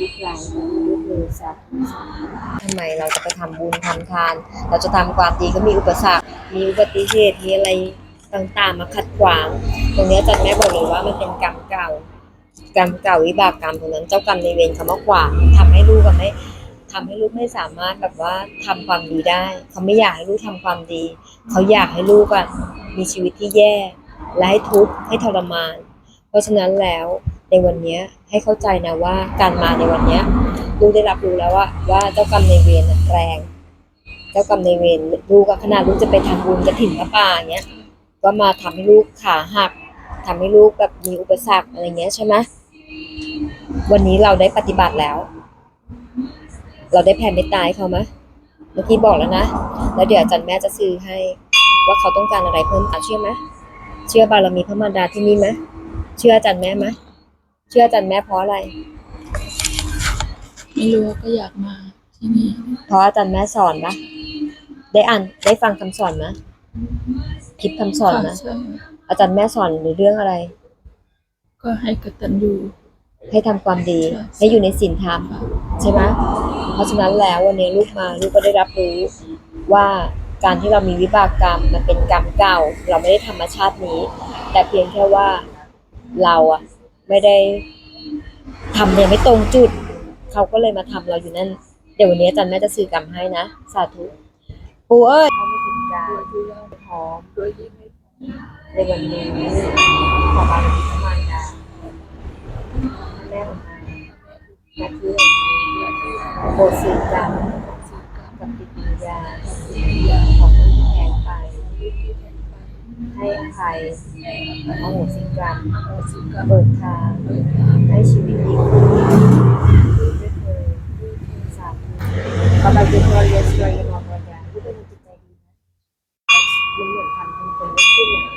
ยุคหลังยุคเลยสักทำไมเราจะไปทำบุญทำทาน เราจะทำความดีก็มีอุปสรรค มีอุบัติเหตุ มีอะไรต่างๆ มาขัดขวาง ตรงเนี้ยอาจันแม่บอกเลยว่ามันเป็นกรรมเก่า กรรมเก่าวิบากกรรมตรงนั้น เจ้ากรรมในายเวรเขามาขวางทำให้ลูกกับไม่ทำให้ลูกไม่สามารถแบบว่าทำความดีได้ เขาไม่อยากให้ลูกทำความดี เขาอยากให้ลูกอะมีชีวิตที่แย่ และให้ทุกข์ให้ทรมาน เพราะฉะนั้นแล้ว วันนี้ให้เข้าใจนะว่าการมาในวันนี้ลูกได้รับรู้แล้วว่าว่าเจ้ากรรมในเวรแรง เจ้ากรรมในเวรลูกอะขนาดลูกจะไปทำบุญกระถิ่นพระป่าอย่างเงี้ยก็มาทำให้ลูกขาหักทำให้ลูกแบบมีอุปสรรคอะไรเงี้ยใช่ไหมวันนี้เราได้ปฏิบัติแล้ว เราได้แผ่เมตตาให้เขาไหมเมื่อกี้บอกแล้วนะ แล้วเดี๋ยวอาจารย์แม่จะซื้อให้ว่าเขาต้องการอะไรเพิ่มเติมเชื่อไหมเชื่อบารมีพระมารดาที่นี่ไหมเชื่ออาจารย์แม่ไหม เชื่ออาจารย์แม่เพราะอะไร ไม่รู้ก็อยากมาที่นี่เพราะอาจารย์แม่สอนปะได้อ่านได้ฟังคำสอนไหมคลิปคำสอนไหมค่ะใช่อาจารย์แม่สอนในเรื่องอะไร ก็ให้กตัญญู ให้ทำความดี ใช่ ให้อยู่ในศีลธรรม ค่ะใช่ไหมเพราะฉะนั้นแล้ววันนี้ลูกมาลูกก็ได้รับรู้ว่าการที่เรามีวิบากกรรมมันเป็นกรรมเก่า เราไม่ได้ธรรมชาตินี้ แต่เพียงแค่ว่าเราอะ ไม่ได้ทำเนี่ยไม่ตรงจุด เขาก็เลยมาทำเราอยู่นั่น เดี๋ยววันนี้อาจารย์แม่จะสื่อกรรมให้นะ สาธุปู่เอ้ยเขาไม่ถึงการดูแลพร้อมโดยที่ไม่ในวันนี้ขอบารมีพระมารดาแม่ของนางหน้าที่โปรดสื่อกรรมกับจิตวิญญาของผู้แทงไป ให้อภัยอโหสิกรรมเปิดทางให้ชีวิตดีขึ้นด้วยเถิดสาธุขอบารมีพระเรียนรองวายาที่เป็นจิตใจดีนะมังเหมือนทำให้คนไม่ขึ้นเลย